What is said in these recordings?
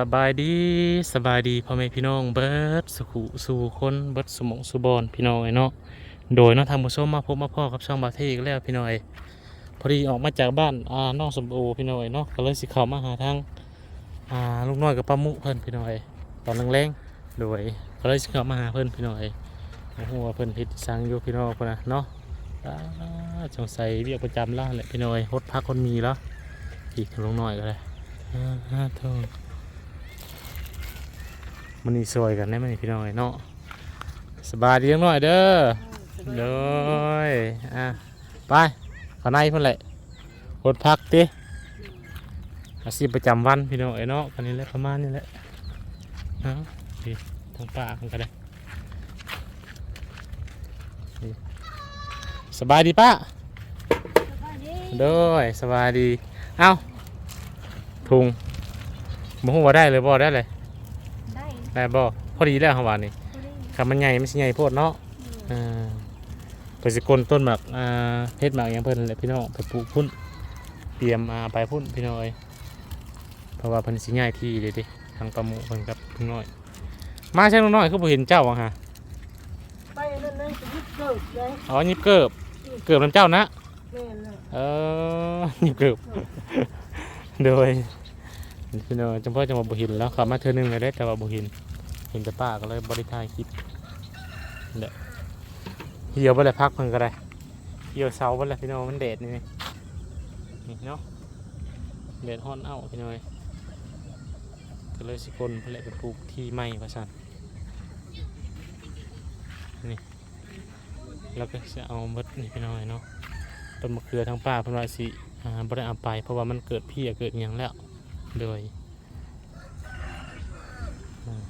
สบายดีสบายดีพ่อแม่พี่น้องเบิร์ดสุขุสู่คนเบิร์ดสมองสุบอนพี่น้องไอ้เนาะโดยเนาะทางผู้ชมมาพบมาพ่อกับช่องบาเทอีกแล้วพี่น้อยพอดีออกมาจากบ้านอ่าน้องสมโอพี่น้อยเนาะก็เลยสิเข้ามาหาทางอ่าลูกน้อยกับป้ามุเพิ่นพี่น้อยตอนแรงๆโดยก็เลยสิเข้ามาหาเพิ่นพี่น้อยโอ้โหว่าเพิ่นเฮ็ดสังอยู่พี่น้องพุ่นนะเนาะอ่าสงสัยเรียกประจำแล้วแหละพี่น้อยฮดพักคนมีแล้วอีกลุงน้อยก็เลยอ่าอ่าโทษ มันนี่สวยกันได้ไหมนี่พี่น้อยเนาะสบายดีจังหน่อยเด้อเด้อยอะไปข้างในพุ่นแหละหดพักติอาชีพประจำวันพี่น้อยเนาะกันนี้แหละประมาณนี้แหละเอาดีทางป่ากันก็ได้นี่สบายดีป้าเด้อยสบายดี เอ้าทุงบ่ฮู้ว่าได้เลยบ่ได้เลย ได้ได้บ่พอดีแล้วครับว่านี่ผู้ได้คำมันใหญ่ไม่ใช่ใหญ่โพดเนาะอ่าเพิ่นสิกลต้นหมากอ่าเฮ็ดหมากอย่างเพิ่นแหละพี่น้องไปปลูกพุ่นเตรียมอ่าไปพุ่นพี่น้อยเพราะว่าเพิ่นสิใหญ่ที่เด้ดิทางประมุเพิ่นกับลุงน้อย มาใช่ลุงน้อยคือบ่เห็นเจ้าอะฮะไปนั่นเลยจะยึดเกิดเลยอ๋อยิบเกิบเกิบน้ำเจ้านะแม่น่ะเออยิบเกิบโดยพี่น้อยจำเพาะจังหวัดบ่เห็นแล้วขับมาเทื่อนึงเลยได้แต่ว่าบ่เห็นเห็นแต่ป้าก็เลยบ่ได้ถ่ายคลิปเหี่ยวไปเลยพักเพิ่นก็ได้เหี่ยวเสาไปเลยพี่น้องมันแดดนี่นี่เนาะแดดฮ้อนเอ้าพี่น้อยก็เลยสิคนเพิ่นแหละไปปลูกที่ไม้ว่าซั่นนี่แล้วก็จะเอามดนี่พี่น้อยเนาะต้นมะเขือทางป่าพนวาสิอ่าบ่ได้เอาไป เพราะว่ามันเกิดพี้ยเกิดหยังแล้วโดยอ่า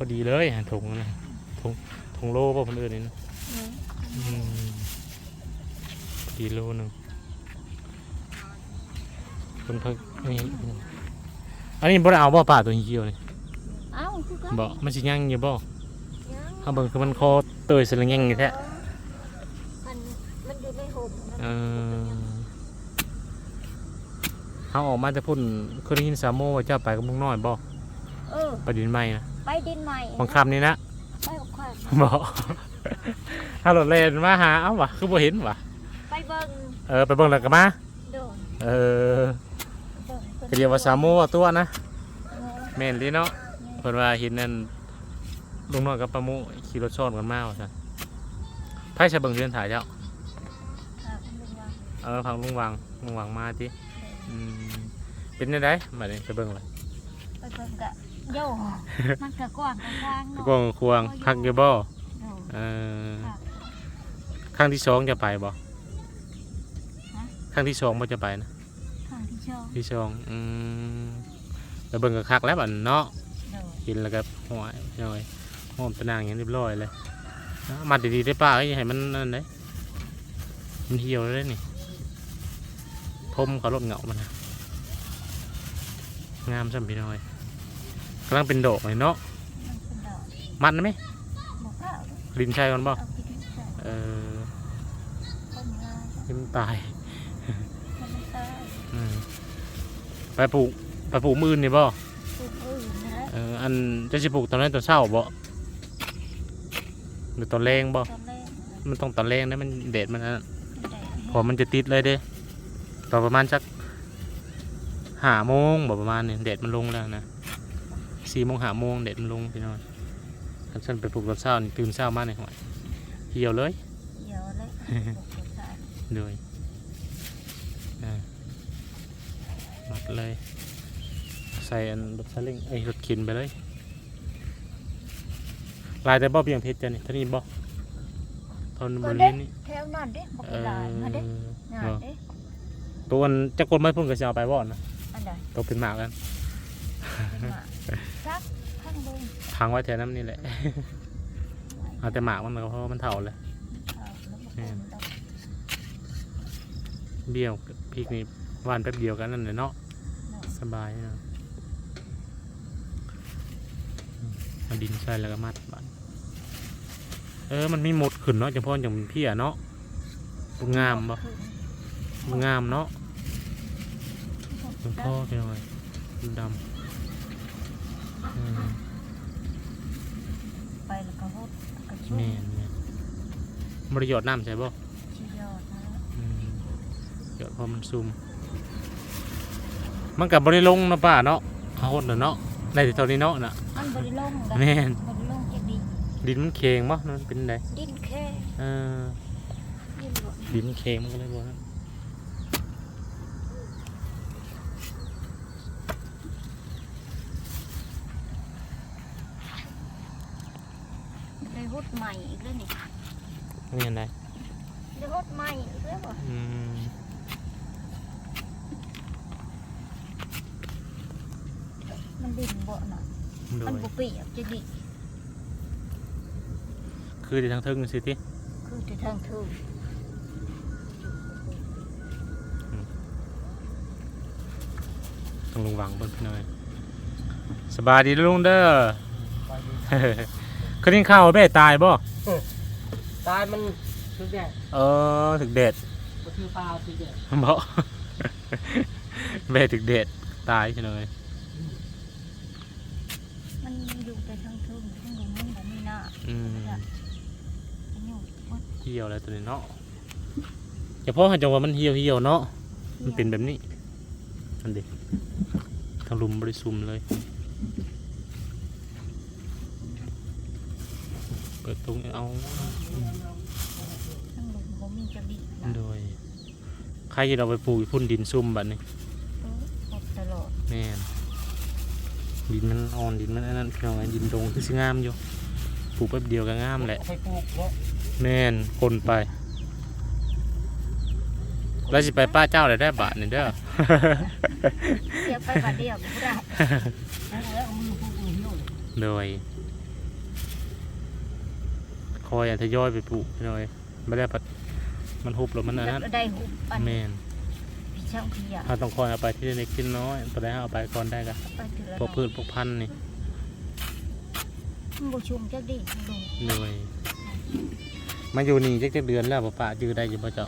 พอดีเลยหาถุงนะถุงถุงโลป่ะคนอื่นนี่นะอืมกิโลหนึ่งคนพักนี่อันนี้บ่ได้เอาบ่ป่าตัวเหี่ยวนี่เอ้าคือกันบ่มันสิยังอยู่บ่ยังเฮาเบิ่งคือมันคอเตยสลังยังอยู่แท้มันมันอยู่ในห่มนะเออเฮาออกมาแต่พุ่นเคยได้ยินสามโมว่าเจ้าไปกับลุงน้อยบ่เออไปดินใหม่นะ ไปดินใหม่บังคำนี่นะไปกับความบ่ถ้ารถเลนมาหาเอ้าวะคือบ่เห็นวะไปเบิ่งเออไปเบิ่งแล้วก็มาโดนเออเบิ่งก็เรียกว่าสามโมว่าตัวนะเออแม่นดีเนาะเพิ่นว่าเห็นนั่นลุงน้อยกับป้ามุขี่รถซ้อนกันมาว่าซั่นไผจะเบิ่งเรือนถ่ายเจ้าค่ะคุณลุงว่าเออพังลุงวางลุงวางมาติอืมเป็นจังได๋บัดนี้ไปเบิ่งเลยไปเบิ่งกะ โย่มันกะกว้างกะกว้างไปเนาะกวางควางคักอยู่บ่โดนเออค่ะครั้งที่สองจะไปบ่ฮะครั้งที่สองบ่จะไปนะทางที่ชอบที่สองอืมไปเบิ่งก็คักแล้วบัดเนาะ โดนกินแล้วก็หอยหน่อยหอมตะนางอย่างเรียบร้อยเลยเอามัดดีๆได้ป้าเอ้ยอย่าให้มันนั่นเลยมันเหี่ยวเลยนี่ทมเขาลดเหงามันนะงามสัมพี่น้อย กำลังเป็นดอกเลยเนาะมันเป็นดอกมันนะไหมบอกว่าเอาลินชัยก่อนบ่เอาไปกินใส่เออต้นลายให้มันตายมันไม่ตายอืมไปปลูกไปปลูกมืออนนี่บ่ปลูกอื่นนะเอออันจะสิปลูกตอนนั้นตอนเช้าบ่หรือตอนแรงบ่ตอนแรกมันต้องตอนแรงนะมันแดดมันอันนั้นมันแดดพอมันจะติดเลยเด้ตอนประมาณสักห้าโมงบอกประมาณนี้แดดมันลงแล้วนะ สี่โมงห้าโมงแดดมันลงพี่น้อยคันฉันไปปลุกตอนเช้านี่ตื่นเช้ามาในหอยเหี่ยวเลย เดี๋ยวเลยปลูกสารเลยอ่ามัดเลย ใส่อันรถซาเล้งไอ้ยรถเข็นไปเลย ลายแต่บ่เพียงเพชรจ้ะนี่เท่านี้บ่ทอนบริเวณนี้แถวนั้นเด้บอกเอเป็นลายมาเด้องานเด้ตัวอันจะกดไม่พุ่นก็จะเอาไปบ่อนนะอันใดตัวเป็นหมากกันเป็นหมา ซักข้างบนพังไว้แถวนั้นนี่แหละ เอาแต่หมากมันก็เพราะว่ามันเถ่าเลย เอาแล้วบอกเป็นดอกเบี้ยวพริกนี่หวานแป๊บเดียวกันนั่นเลยเนาะเนาะสบายเนาะอืมเอาดินใส่แล้วก็มัดบัดเออมันมีหมดขึ้นเนาะเฉพาะอย่างเพี้ยเนาะบ่งามบ่บ่งามเนาะหลวงพ่อพี่น้องเอ้ยดำอืม ไปแล้วก็ฮดก็ชุ่มแม่นแม่นบริยอดน้ำใช่บ่ชียอดนะอืมหยอดเพอมันซุ่มมันกับบริลงเนาะป้าเนาะเอาหดเนาะเนาะได้แต่เท่านี้เนาะน่ะ มันบริลงนะแม่น บริลงจะดีดินมันเค็งบ่มันเป็นไดดิ้นแค่เออดิ้นบ่ดินมันเค็งมันก็เลยบ่นั่น ได้ฮด ใหม่อีกแล้วนี่นี่อันใดได้ฮดใหม่อีกแล้วบ่อืมมันดิ้นบ่น่ะโดมันยบ่เปียกจะดีคือที่ทางเทิงสิติคือจะทางเธอต้องลงวังเบิ่นพี่น้อยสบายดีเด้อลุงเด้อ เคยกินข้าวแม่ตายบ่ตายมันคือแก่เออถึกเด็ดก็คือปลาคือแก่บ่แม่ถึกเด็ดตายพี่น้อยมันอยู่แต่ทางเธอทางลงมันบ่มีหน้าอืมมันอยู่บ่เหี่ยวแล้วตัวนี้เนาะเฉพาะหันจังว่ามันเหี่ยวเหี่ยวๆเนาะมันเป็นแบบนี้อันเด็ทางลุมบริสุมเลย ปิดตรงเอาทางลงบ่มีจะดีนะโดยใครจะเอาไปปลูกอยู่พุ่นดินซุ่มแบบนี้เออฮดตลอดแม่นดินมันอ่อนดินมันอันนั้นพี่น้องไอ้ดินดงคือสิงามอยู่ปลูกแป๊บเดียวก็งามแหละไปปลูกเนาะแม่นคนไปแล้วสิไปป้าเจ้าเลยได้บาทนี่เด้อเสียไปบัดเดียวบ่ได้แล้วเอามือปลูกมือเหี่ยวเลย โดย คอยอันทยอยไปปลูกพี่น้อยไม่ได้ปัดมันหุบหรือมันอันนั้นแล้วได้หุบอันแมนพี่ช่างพี่อยากเราต้องคอยเอาไปที่เล็กที่น้อยตอนแรกเอาไปก่อนได้ก็ไปเถื่อพวกพืชพวกพันธุ์นี่มันบ่ชุมจักดีลงโดยมาอยู่นี่จักๆเดือนแล้วป้าป้าจื้อได้อยังพ่เจ้า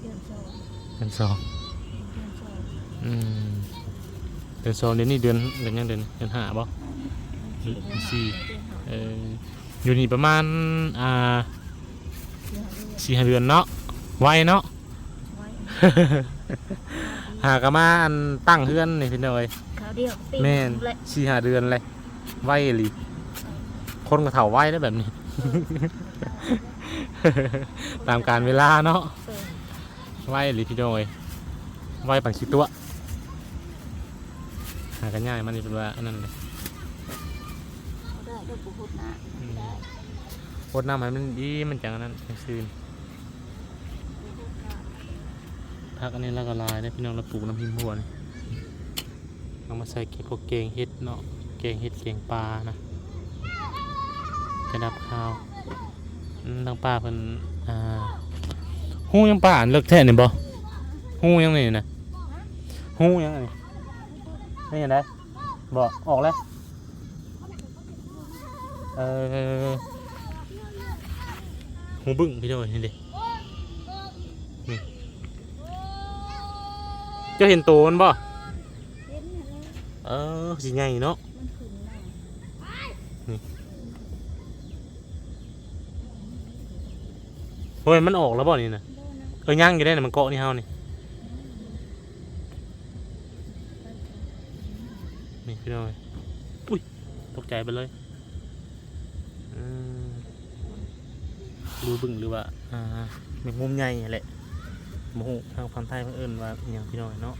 เดือนสองเดือนสองเดือนสองอืมเดือนสองเดือนนี้เดือนเดือนยังเดือนเดือนห้าบ่เดือนสี่เอออยู่นี่ประมาณอ่าเดือนห้าเดือนสี่ห้าเดือนเนาะไวเนาะไว้หากะมาอันตั้งเฮือนนี่พี่น้อยคราวเดียวปีแม่นเลยสี่หาเดือนเลยไวอีหลีคนก็เถ่าไวได้วแบบนี้ ตามการเวลาเนาะเออไวอีหลีพี่น้อยไวปังชิตัว หากันง่ายมันนี่เป็นว่าอันนั้นเลย เอาได้เดี๋ยวกูพูดนะได้โคตรน้ำให้มันดีมันจังอันนั้นจังซื่นกูพูดนะพักอันนี้แล้วก็ลายได้พี่น้องเราปลูกน้ำพิมพ์บัวนี่เอามาใส่เกพวกเกงเห็ดเนาะเกงเห็ดเกงปลานะกระดับข้าวอืมทางป้าเพิ่นอ่าหู้ยังป่าอันเลิกแท้นี่บ่หู้ยังนี่นะหู้ยังนี่นี่ยังไงบอกออกแล้ว เออหูบึ้งพี่โดยนี่ดินี่จะเห็นตัวมันบ่เออสิใหญ่เนาะเฮ้ยมันออกแล้วบ่นี่นะโดนะเออย่างอยู่ได้น่ะมันเกาะนี่เฮานี่นี่พี่น้อยอุ้ยตกใจไปเลยอืม ดูบึ้งหรือว่าอ่าแมงมุมใหญ่นั่นแหละโมโหทางพันธุ์ไทยเพิ่นเอิ้นว่าอหย่างพี่น้อยเนาะ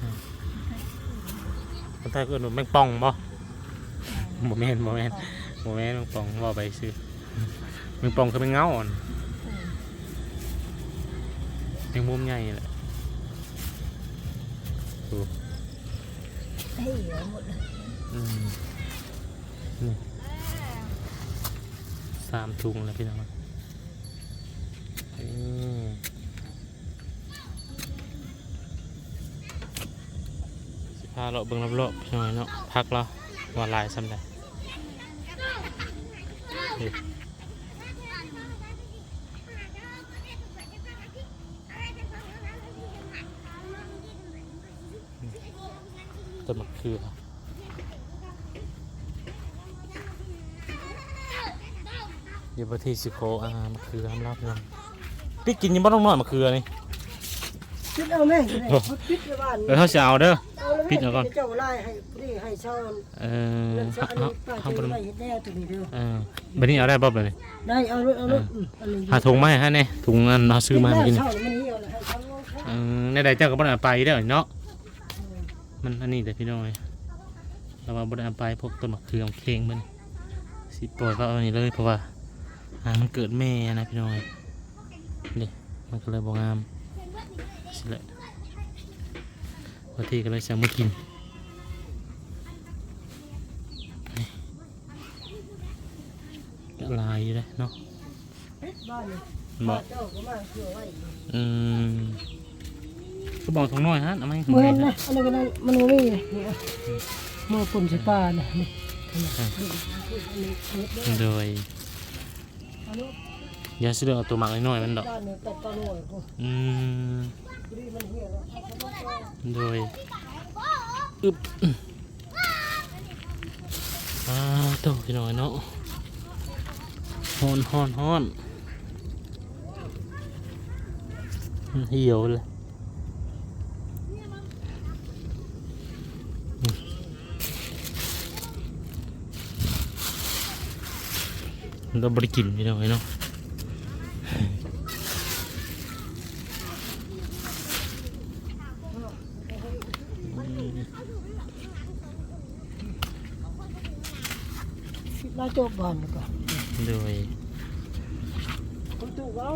อืมพันธุ์ไทยเพิ่นเอิ้นว่าแมงป่องบ่บ่แม่นบ่แม่นบ่แม่นแมงป่องว่าไปซื้อแมงป่องคือแมงเงาอ่อนแมงมุมใหญ่แหละเฮ้ยเหลือหมดเลย อืมนี่ สามทุงแล้วพี่น้องสิพาเราเบิ่งรอบๆพี่น้อยเนาะพักเราว่าลายซ้ำใดต้นมะเขือ เดี๋ยวประเทศสิโคอ่ามะเขือรับน้ำพี่กินยังบ่ต้องนอนมะเขือนี่คิดเอาแม่คิดเอาคิดในบ้านเออเขาจะเอาเด้อ เอาแล้วคิดเอาก่อน เจ้าไล่ให้นี่ให้เช่าเออเงินเขาเช่าอันเขานี้ป้าเขาจะบ่ไล่ได้เฮ็ดแน่ตัวนี้เด้อเออบัดนี้เอาได้บ่บัดนี้ได้เอารถเอารถมอันนี้หาถุงมาให้ฮะเนี่ยถุงอันเราซื้อมาเมื่อกี้นี่เช่ามันเหี่ยวแล้วให้เช่าลงเช่าเออในใดเจ้าก็บ่ได้เอาไปเด้อเนาะ มันอันนี้แต่พี่น้อยเราว่าบ่ได้เอาไปพวกต้นมะเขือเคงมันสิปล่อยเขาเอาอันนี้เลยเพราะว่า อ่ามันเกิดแม่นะพี่น้อยนี่มันก็เลยบ่งามสิแหละพอทีก็เลยสั่งมากินนี่ก็ลายอยู่เลยเนาะเฮ็ดบ้านนี่บอบ้ากนเจ้าก็มาเชื่อไว้อืมก็บอกถุงน้อยฮะเอามาให้ถุงเหมืน้ออยนฮะนะอันนี้ก็ได้มันบ่มีนี่อะมือปุ่นใส่ป้าน่ะนี่โดยอันนี้อ ยาสิเสือเอาตัวหมักน้อยๆมันดอกด้านนี้เป็ดตะโน่กูอืมพอดีมันเหี่ยวแล้วเอาเข้ามาก่อนโดยอึบอ่าโตพี่น้อยเนาะฮอนฮอนฮอนเหี่ยวเลย เราบริกินพี่น้อยเนาะน่าจบบ้านก่อนโดยคุณตู่เอา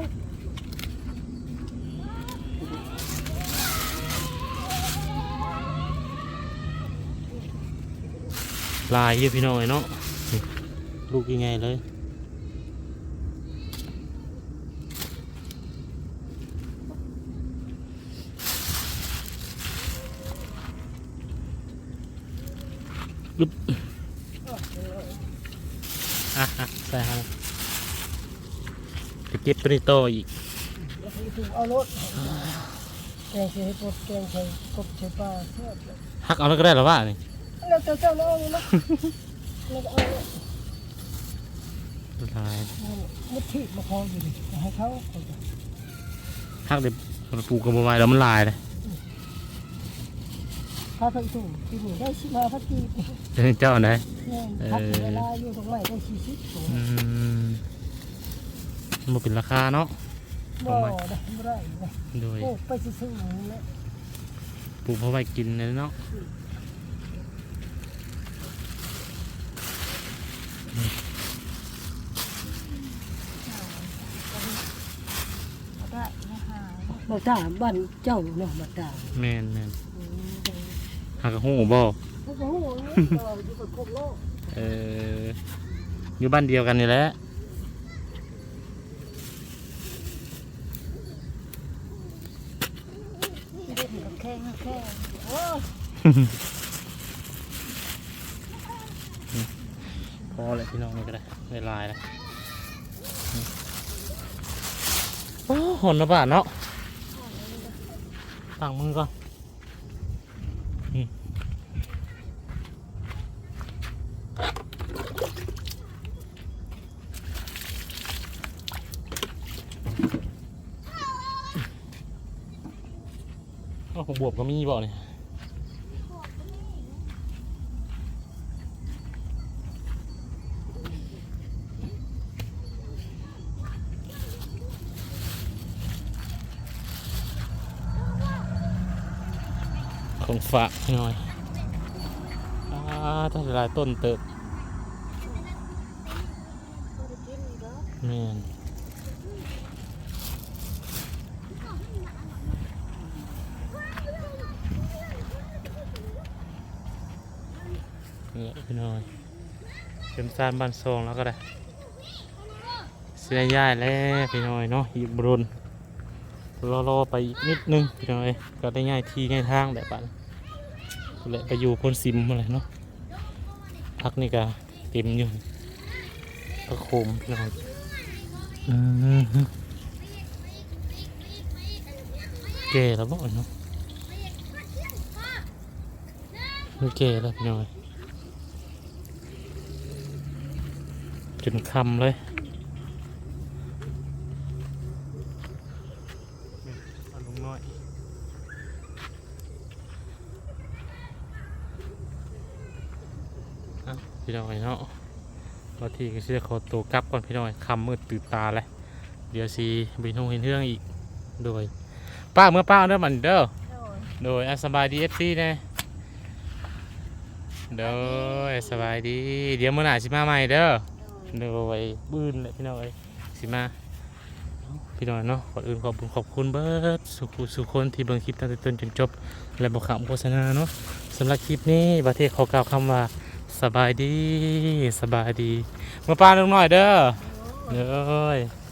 ลายเยอะพี่น้อยเนาะนี่ลูกยังไงเลยลุบอะอะใส่ฮะจะ เก็บตัวนี้โตอีกแล้วคุณตู่เอารถแกงใส่ปดแกงใส่กบใส่ปลาเพื่อหักเอาแล้วก็ได้หรอวะนี่แล้วเจ้าเจ้าน้องนะแล้วก็เอาลายมุดที่มาคล้องอยู่ดิให้เขาหักเดี๋ยวมันปลูกกระบไม้แล้วมันลายเลยพาไปตู่ที่นี่ได้สิมาพักกีเออเจ้าไหนเนี่ยพักเวลาอยู่ตรงไหนได้สี่สิบตั วอืมมันเป็นราคาเนาะบ่ได้ไม่ได้นะโดยโอ้ไปซื้อๆนี่แหละปลูกเพราะไว้กินเลยเนาะเอาได้ไม่หายบักตาบ้านเจ้าเนาะบักตาแมนแมนหากระหูบ่โอ้โหอยู่กับครบโลกเอออยู่บ้านเดียวกันนี่แหละ ไม่ได้ถึงกับแข้งแข้งโอ้ยพอเลยพี่น้องนี่ก็ได้ได้ลายแล้วโอ้หอนระบาดเนาะตั้งมือก่อน อ้าวของบวบก็มีบ่เนี่ยของฝากหน่อยอ่าถ้าหลายต้นเติบแม่น นี่พี่น้อยเป็นซานบ้านซองแล้วก็ได้เสียย่ายแล้วพี่น้อยเนาะอีกบรุนรอรอไปอีกนิดนึงพี่น้อยก็ได้ง่ายที่ง่ายทางแบบปันแหละไปอยู่พ้นซิมอะไรเนาะพักนี่ก็เต็มอยู่ก็โคมพี่น้อยอืมแก่แล้วบ่เนาะโอเคแล้วพี่น้อย จนคำเลยเอาลงน้อยอะพี่น้อยเนาะบางทีก็เชื่อขอตัวกลับก่อนพี่น้อยคำมืดตื่นตาเลยเดี๋ยวสิบินหงเห็นเรื่องอีก โดย ป้าเมื่อป้าเด้อมันเด้อ โดยโดยอะสบายดีเอฟซีนะโดยสบายดี เดี๋ยวมื่อหน้าสิมาใหม่เด้อ โดยวไว้บื้นเลยพี่น้อยสิมาพี่น้อยเนาะขออื่นขอบคุณขอบคุณเบิร์ดสุขุสุคนที่เบิ่งคลิปตั้งแต่ต้นจนจบ และบอกคำโฆษณาเนาะสำหรับคลิปนี้ประเทศขอกล่าวคำว่าสบายดีสบายดีมาปลาลงหน่อยเด้อเด้อ